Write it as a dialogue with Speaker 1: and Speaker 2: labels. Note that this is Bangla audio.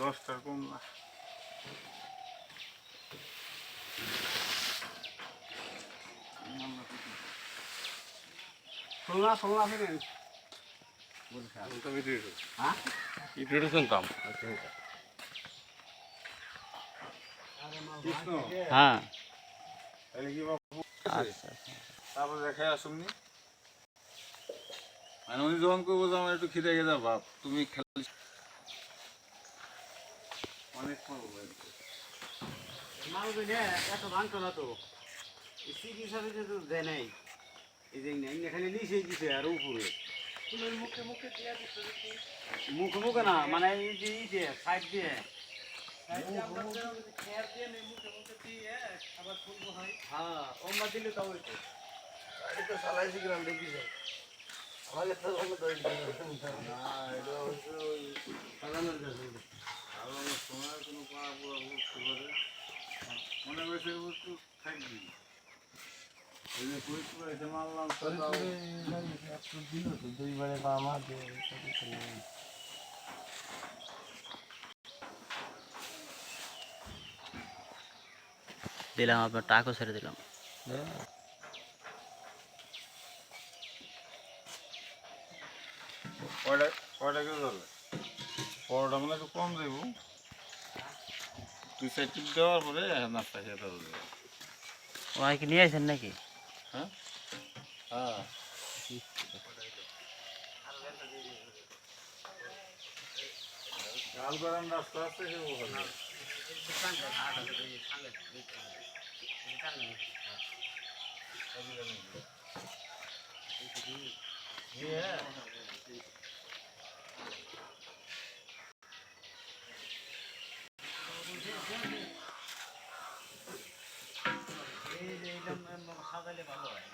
Speaker 1: দশটার কম না
Speaker 2: ষোলো ষোলো আছে কেন হ্যাঁ
Speaker 3: ইন্ট্রোডিউশন কাম
Speaker 1: আচ্ছা
Speaker 3: হ্যাঁ।
Speaker 1: তাহলে কি বাবু
Speaker 3: আচ্ছা
Speaker 1: তারপর দেখে আসুননি মানে উনি যখন করব যে আমার একটু খিদে গেছে বাপ তুমি খেলি। অনেক খাব ভাই।
Speaker 2: মাল বুঝে এত ভাঙত না তো। সিটি তো দেয় নাই। এই যে এখানে নিচে দিছে আর উপরে। মুখে মুখে না মানে এই যে সাইড দিয়ে
Speaker 1: মনে করছে বস্তু থাকবি এই যে পরিষ্কার
Speaker 3: দিলাম আপনার টাকও ছেড়ে দিলাম।
Speaker 1: পরোটা মানে একটু কম দেবো। দুই সাইড টিপ দেওয়ার পরে নাস্তা খেয়ে
Speaker 3: নিয়ে আসেন নাকি?
Speaker 1: হ্যাঁ? হ্যাঁ। রাস্তা আছে সে ওখানে
Speaker 2: এই যে এটা সাজাইলে ভালো হয়